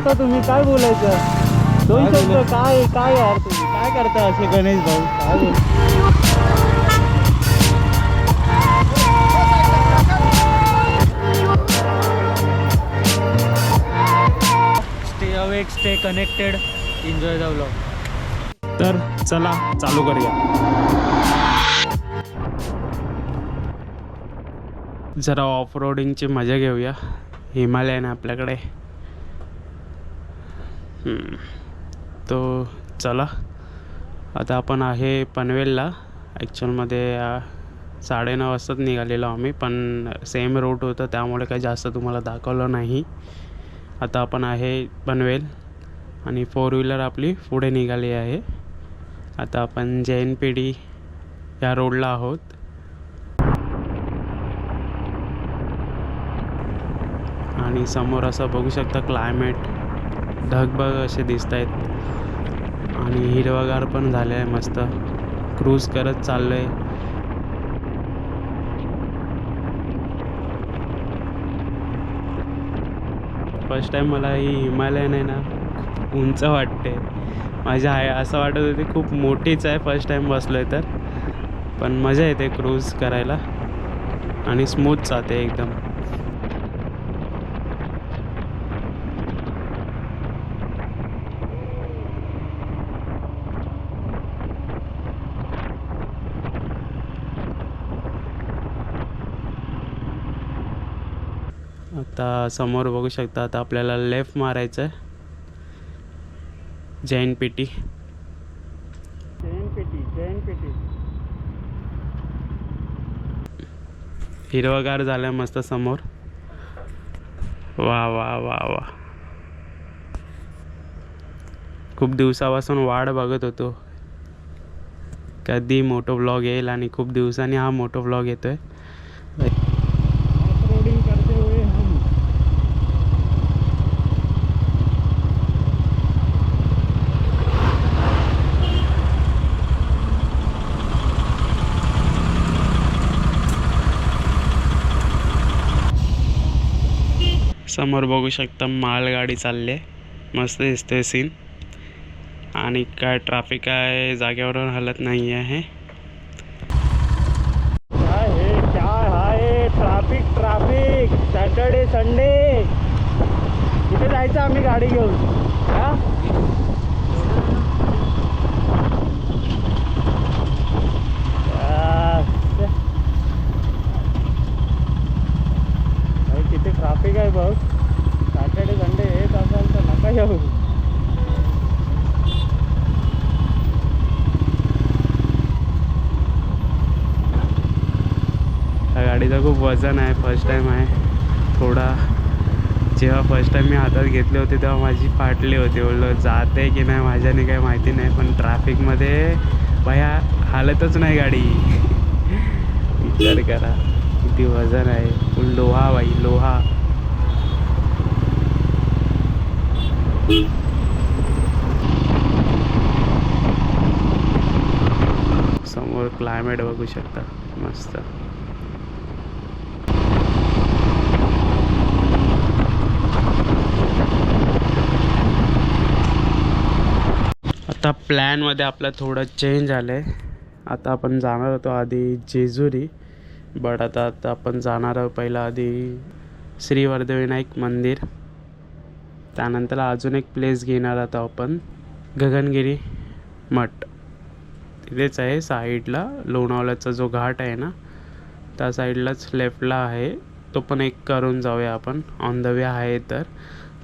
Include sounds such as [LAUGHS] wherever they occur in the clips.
पाडता तुम्ही काय बोलायचं? दोन काय शब्द? काय काय यार तुम्ही? काय करता असे गणेश भाऊ? काय बोल stay awake stay connected enjoy the vlog तर चला चालू करूया. जरा ऑफ रोडिंगची मजा घेऊया. हिमालयन आहे आपल्याकडे. तो चला. आता आपण आहे पनवेलला. ॲक्च्युअलमध्ये साडेनऊ वाजताच निघालेलो आम्ही पण सेम रूट होतं त्यामुळे काही जास्त तुम्हाला दाखवलं नाही. आता आपण आहे पनवेल आणि फोर व्हीलर आपली पुढे निघाली आहे. आता आपण जे एन पी डी या रोडला आहोत. आणि समोर असं बघू शकता क्लायमेट ढगबग असे दिसत आहेत आणि हिरवगार पण झाले आहे मस्त. क्रूज करत चाललो आहे फर्स्ट टाईम मला ही हिमालयन आहे ना उंच वाटते. माझ्या आहे असं वाटत होते खूप मोठीच आहे फर्स्ट टाईम बसलो आहे तर. पण मजा येते क्रूज करायला. आणि स्मूथ जाते एकदम. आता समोर बघू शकता आता आपल्याला लेफ्ट मारायचं आहे जैन पेटी. जैन पेटी जैन पेटी. हिरवगार झालं मस्त समोर. वा वा वा वा. खूप दिवसापासून वाट बघत होतो. कधी मोठो व्लॉग येईल आणि खूप दिवसांनी हा मोठो व्लॉग येतोय. समोर बघू शकता मालगाडी चालली आहे मस्त दिसते सीन आणि काय ट्रॅफिक आहे जागेवरून हलत नाही आहे ट्राफिक हे काय हाय? सॅटर्डे संडे कुठे जायचं आम्ही गाडी घेऊन. हा आ, शे. भाई, किती ट्रॅफिक आहे बघ सॅटर्डे संडे येत असाल तर नका येऊ त्या गाडीचं खूप वजन आहे फर्स्ट टाईम आहे. थोडा जेव्हा फर्स्ट टाईम मी हातात घेतले होते तेव्हा माझी फाटली होती. बोललो जाते की नाही माझ्याने काही माहिती नाही पण ट्रॅफिकमध्ये भया हालतच नाही गाडी. [LAUGHS] विचार करा किती वजन आहे. फुल लोहा बाई लोहा. समोर क्लायमेट बघू शकता मस्त. आता प्लॅनमध्ये आपलं थोडं चेंज आलं आहे आता आपण जाणार होतो आधी जेजुरी बट आता आता आपण जाणार आहोत पहिला आधी श्री वर्धविनायक मंदिर. त्यानंतर अजून एक प्लेस घेणार आता आपण गगनगिरी मठ. तिथेच आहे साईडला लोणावळ्याचा जो घाट आहे ना त्या साईडलाच लेफ्टला आहे. तो पण एक करून जाऊया आपण. ऑन द वे आहे तर.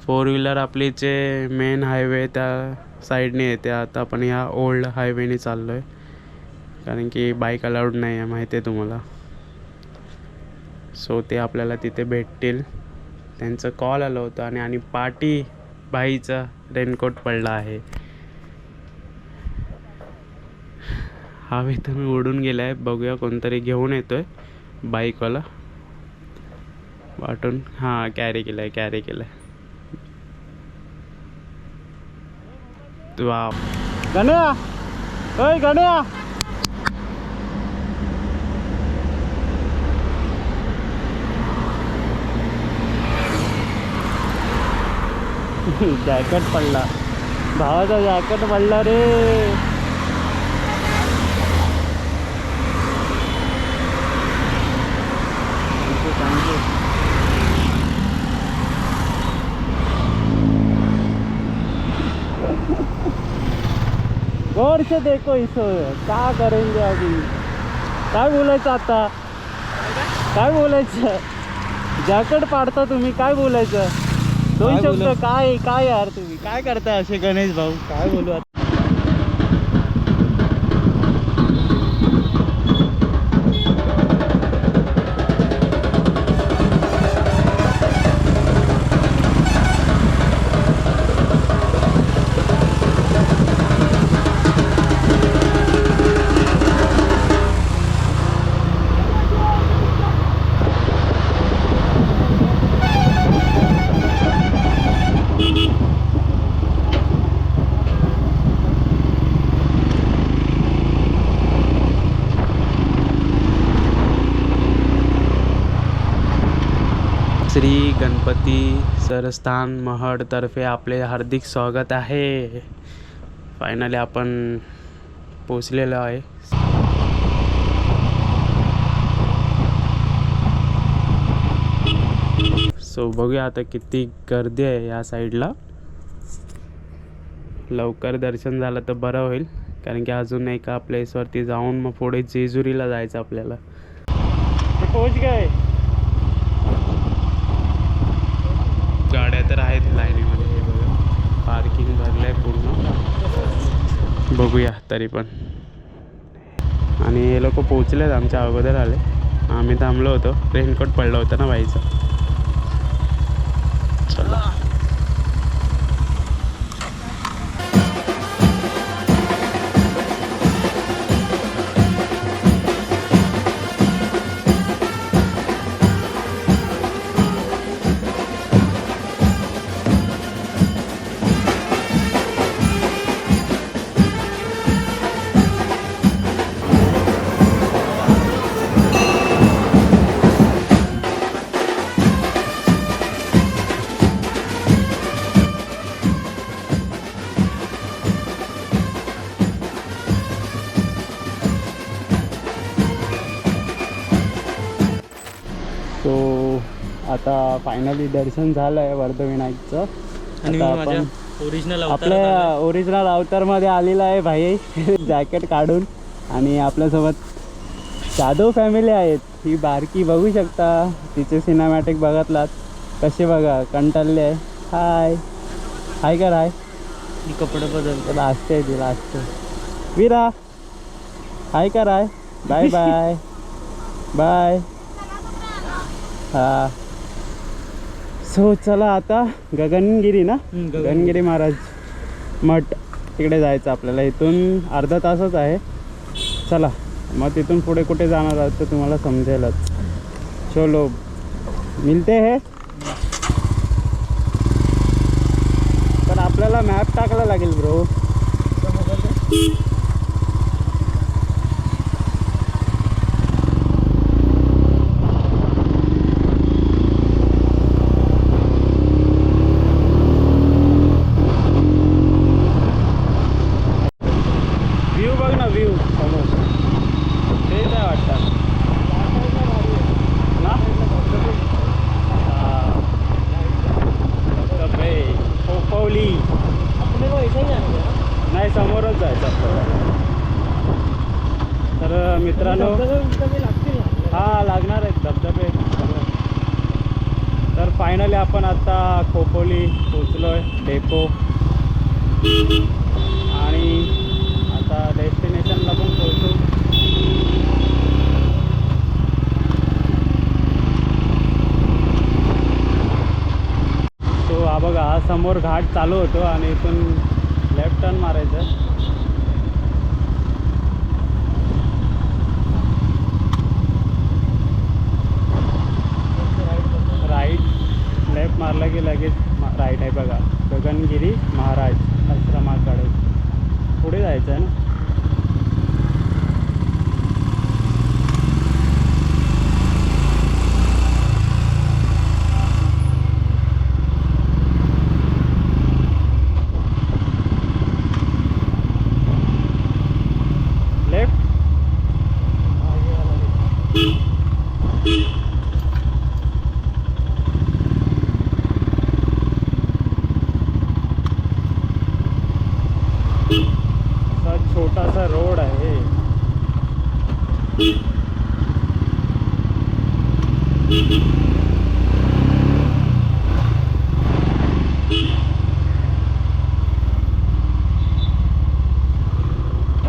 फोर व्हीलर आपली जे मेन हायवे त्या साईडने येते. आता आपण ह्या ओल्ड हायवेने चाललो आहे कारण की बाईक अलाउड नाही आहे माहिती आहे तुम्हाला. सो ते आपल्याला तिथे भेटतील. त्यांचं कॉल आलं होतं आणि आणि पाटी बाईचा रेनकोट पडला आहे. हवेतून उडून गेला आहे बघूया कोणतरी घेऊन येतोय बाईकवाला. वाटून हां कॅरी केलं आहे कॅरी केलं आहे वा गण्या ओय गण्या जॅकेट पडला भावाचा जॅकेट पडला रे गौर से देखो इसो क्या करेंगे अभी? काय बोलायचं आता? काय बोलायचं? जॅकेट पाडता तुम्ही काय बोलायचं? दोन शब्द? काय काय यार तुम्ही? काय करताय असे गणेश भाऊ? काय बोलू आता? गणपती सरस्थान महडतर्फे आपले हार्दिक स्वागत आहे. फायनली आपण पोचलेलो आहे. सो बघूया आता किती गर्दी आहे या साईडला लवकर दर्शन झालं तर बरं होईल. कारण की अजून एका प्लेसवरती जाऊन मग पुढे जेजुरीला जायचं आपल्याला. पोच पोहोच गाड्या तर आहेत लाईनीमध्ये हे बघा. पार्किंग भरलं आहे पूर्ण. बघूया तरी पण. आणि हे लोक पोचलेत आमच्या अगोदर आले. आम्ही थांबलो होतो. रेनकोट पडलं होतं ना बाईचं. फायनली दर्शन झालं आहे वर्धविनायकचं. आणि आपण ओरिजिनल आपल्या ओरिजिनल अवतारमध्ये आलेला आहे भाई. [LAUGHS] जॅकेट काढून. आणि आपल्यासोबत जाधव फॅमिली आहेत. ही बारकी बघू शकता. तिचे सिनेमॅटिक बघतलात. कसे बघा? कंटाळले आहे. हाय हाय कर हाय कपडे बदल लास्ट आहे ती लास्ट विरा. हाय कर हाय बाय बाय बाय हा. सो चला आता गगनगिरी ना? गगनगिरी. गगनगिरी महाराज मठ तिकडे जायचं आपल्याला. इथून अर्धा तासच आहे. चला मग तिथून पुढे कुठे जाणार आहोत तर तुम्हाला समजेलच. चलो मिलते है? पण आपल्याला मॅप टाकायला लागेल ब्रो व्ह्यू बघ ना व्ह्यू समोर ते काय वाटतं ना हा. धबधबे, खोपवली नाही समोरच जायचं आपल्याला तर मित्रांनो हा लागणार आहेत धबधबे. तर फायनली आपण आता खोपोली पोचलो आहे डेपो. आणि आता डेस्टिनेशनला पण पोहोचू. तो हा बघा हा समोर घाट चालू होतो आणि इथून लेफ्ट टर्न मारायचं राईट लेफ्ट मारला की लगेच राईट आहे बघा. गगनगिरी महाराज आश्रमाकडे. पुढे जायचं आहे ना?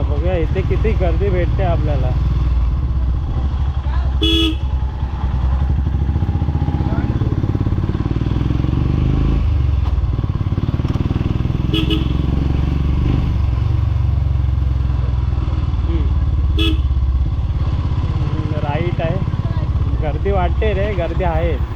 बघा इथे किती गर्दी भेटते आपल्याला. वाटते रे गर्दी आहे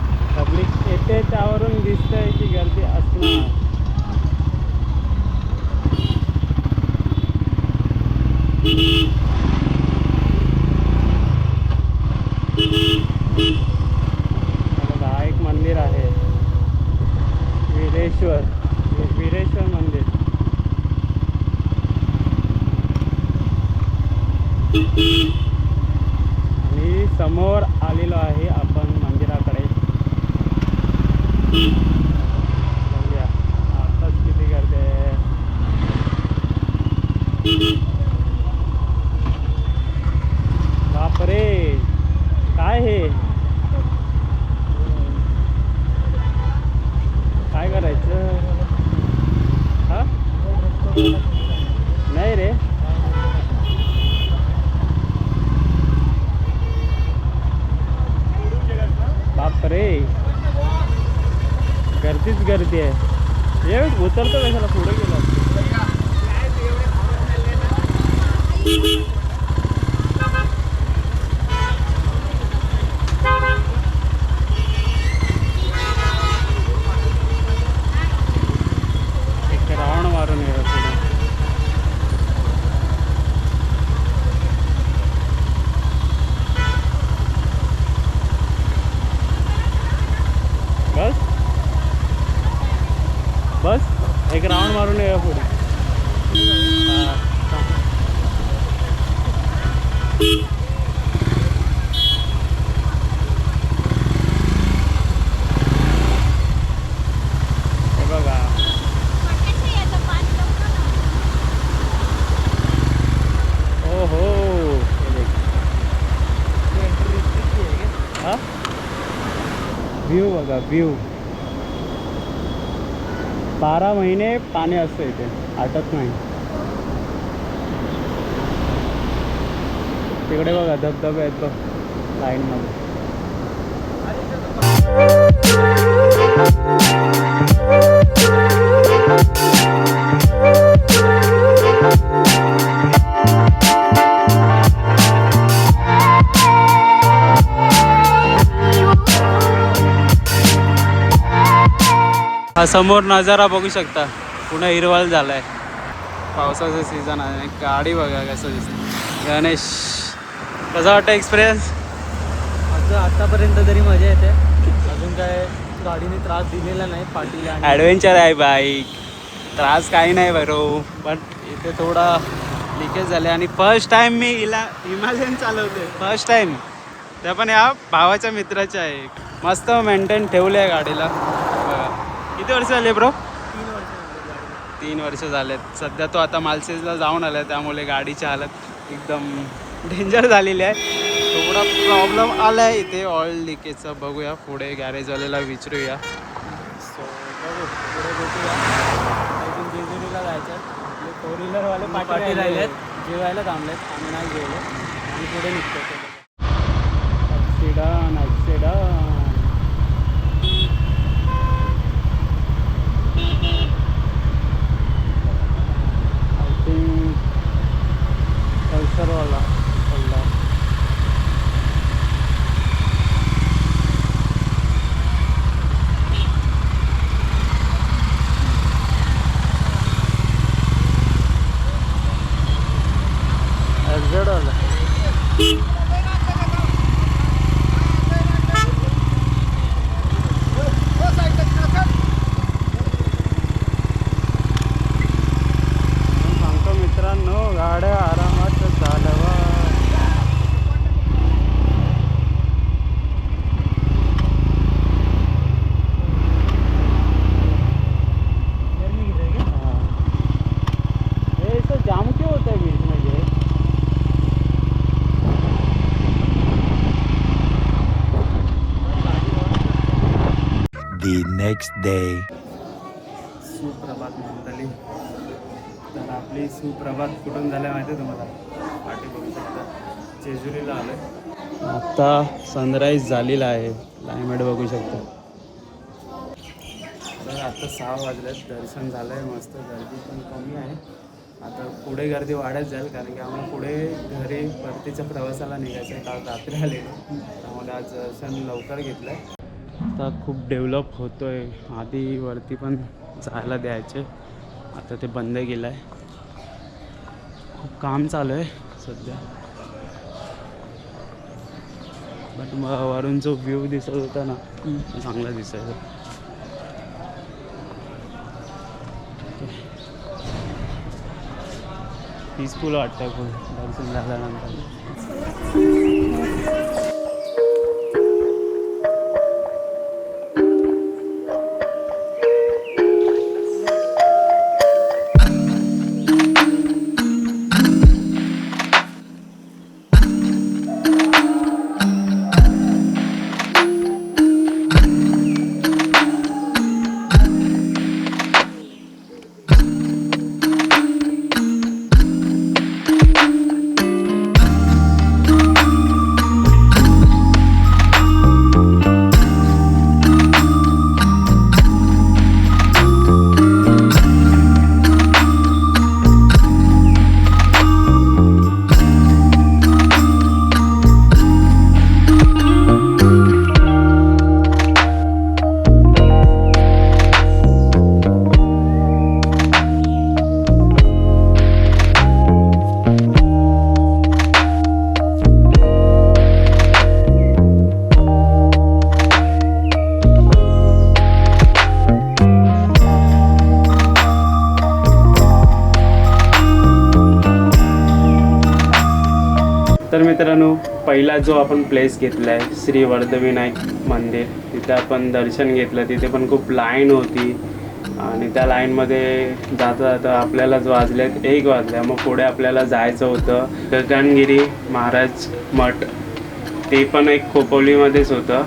व्ह्यू बघा व्ह्यू बारा महिने पाणी असतं इथे आटत नाही. तिकडे बघा धबधबे आहेत बघ लाईनमध्ये. हा समोर नजारा बघू शकता. पुन्हा हिरवळ झालाय. पावसाचं सीझन आहे. गाडी बघा कसं दिसत. गणेश कसा वाटतं एक्सपिरियन्स आता आतापर्यंत तरी मजा येते. अजून काय गाडीने त्रास दिलेला नाही पाठीला ॲडव्हेंचर आहे बाईक त्रास काही नाही बरो बट इथे थोडा लिकेज झाले. आणि फर्स्ट टाइम मी इला हिमालयन चालवते फर्स्ट टाइम त्या पण या भावाच्या मित्राच्या आहे. मस्त मेंटेन ठेवले आहे गाडीला. किती वर्ष झाले ब्रो? तीन वर्ष झालेत. सध्या तो आता मालसेजला जाऊन आलाय त्यामुळे गाडीची हालत एकदम डेंजर झालेली आहे. थोडा प्रॉब्लेम आला आहे इथे ऑइल लिकेजचा बघूया. पुढे गॅरेजवाल्याला विचारूया. So, बघू. पुढे भेटूया. अजून जेजुरीला जायचं आपले फोर व्हीलरवाले पाठी पाठी राहिलेत. राहिलेत जेवायला थांबलेत. आम्ही नाही जेवलो. आणि पुढे निघतो ॲक्सिडन 车道了。The next day. सुप्रभात मंडळी. तर आपली सुप्रभात कुठून झाल्या माहिती आहे तुम्हाला? पाठी बघू शकता. जेजुरीला आलं आता सनराईज झालेला आहे. क्लायमेट बघू शकता. तर आता सहा वाजल्यात दर्शन झालं आहे मस्त. गर्दी पण कमी आहे. आता पुढे गर्दी वाढत जाईल कारण की आम्हाला पुढे घरी परतीच्या प्रवासाला निघायचं आहे काल रात्री आले त्यामुळे आज दर्शन लवकर घेतलं आहे आता खूप डेव्हलप होतो आहे आधी वरती पण जायला द्यायचे. आता ते बंद केलं आहे खूप काम चालू आहे सध्या. बट मग वरून जो व्ह्यू दिसत होता ना चांगला दिसायचा पीसफुल वाटतं खूप. दर्शन झाल्यानंतर. तर मित्रांनो पहिला जो आपण प्लेस घेतला आहे श्री वर्धविनायक मंदिर. तिथे आपण दर्शन घेतलं. तिथे पण खूप लाईन होती. आणि त्या लाईनमध्ये जाता जाता आपल्याला जो वाजल्यात एक वाजल्या. मग पुढे आपल्याला जायचं होतं. गगनगिरी महाराज मठ. ते पण एक खोपोलीमध्येच होतं.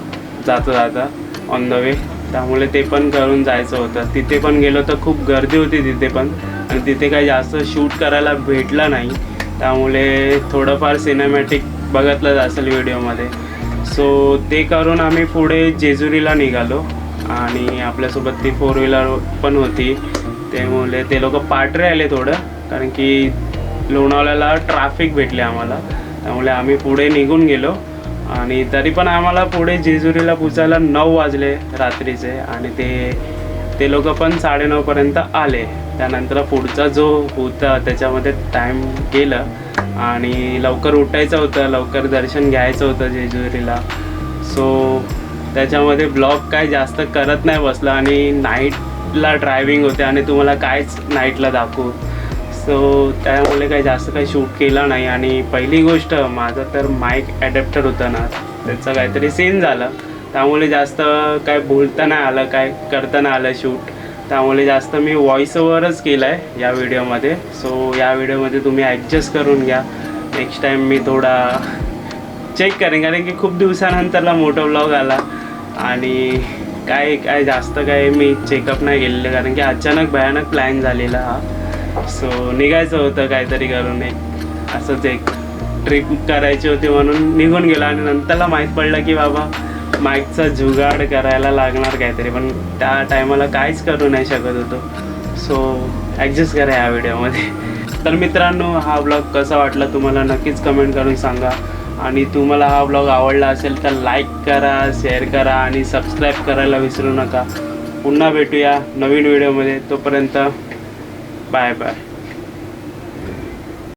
जाता जाता ऑन द वे त्यामुळे ते पण करून जायचं होतं. तिथे पण गेलो तर खूप गर्दी होती तिथे पण. आणि तिथे काही जास्त शूट करायला भेटलं नाही. त्यामुळे थोडंफार सिनेमॅटिक बघितलं असेल व्हिडिओमध्ये सो ते करून आम्ही पुढे जेजुरीला निघालो. आणि आपल्यासोबत ती फोर व्हीलर पण होती. त्यामुळे ते लोक पाठरे आले थोडं. कारण की लोणावळ्याला ट्रॅफिक भेटले आम्हाला. त्यामुळे आम्ही पुढे निघून गेलो. आणि तरी पण आम्हाला पुढे जेजुरीला पोचायला नऊ वाजले रात्रीचे. आणि ते ते लोक पण साडेनऊपर्यंत आले. त्यानंतर पुढचा जो होता त्याच्यामध्ये टाईम गेलं. आणि लवकर उठायचं होतं लवकर दर्शन घ्यायचं होतं जेजुरीला. सो त्याच्यामध्ये ब्लॉग काय जास्त करत नाही बसलं आणि नाईटला ड्रायव्हिंग होते आणि तुम्हाला कायच नाईटला दाखवू. सो त्यामुळे काही जास्त काही शूट केलं नाही. आणि पहिली गोष्ट माझं तर माईक ॲडॅप्टर होतं ना. त्याचं काहीतरी सीन झालं. त्यामुळे जास्त काय बोलता नाही आलं काय करता नाही आलं शूट त्यामुळे जास्त मी व्हॉइस ओव्हरच केलं आहे या व्हिडिओमध्ये सो या व्हिडिओमध्ये तुम्ही ॲडजस्ट करून घ्या. नेक्स्ट टाईम मी थोडा चेक करेन कारण की खूप दिवसानंतरला मोठा व्लॉग आला. आणि काय काय जास्त काय मी चेकअप नाही केलेलं कारण की अचानक भयानक प्लॅन झालेला हा. सो निघायचं होतं काहीतरी करून एक. असंच एक ट्रिप करायची होती म्हणून निघून गेलो आणि नंतरला माहीत पडलं की बाबा माईकचा जुगाड करायला लागणार काहीतरी पण त्या टायमाला काहीच करू नाही शकत होतो. सो ॲडजस्ट करा या व्हिडिओमध्ये तर मित्रांनो हा ब्लॉग कसा वाटला तुम्हाला नक्कीच कमेंट करून सांगा. आणि तुम्हाला हा ब्लॉग आवडला असेल तर लाईक करा शेअर करा आणि सबस्क्राईब करायला विसरू नका. पुन्हा भेटूया नवीन व्हिडिओमध्ये तोपर्यंत बाय बाय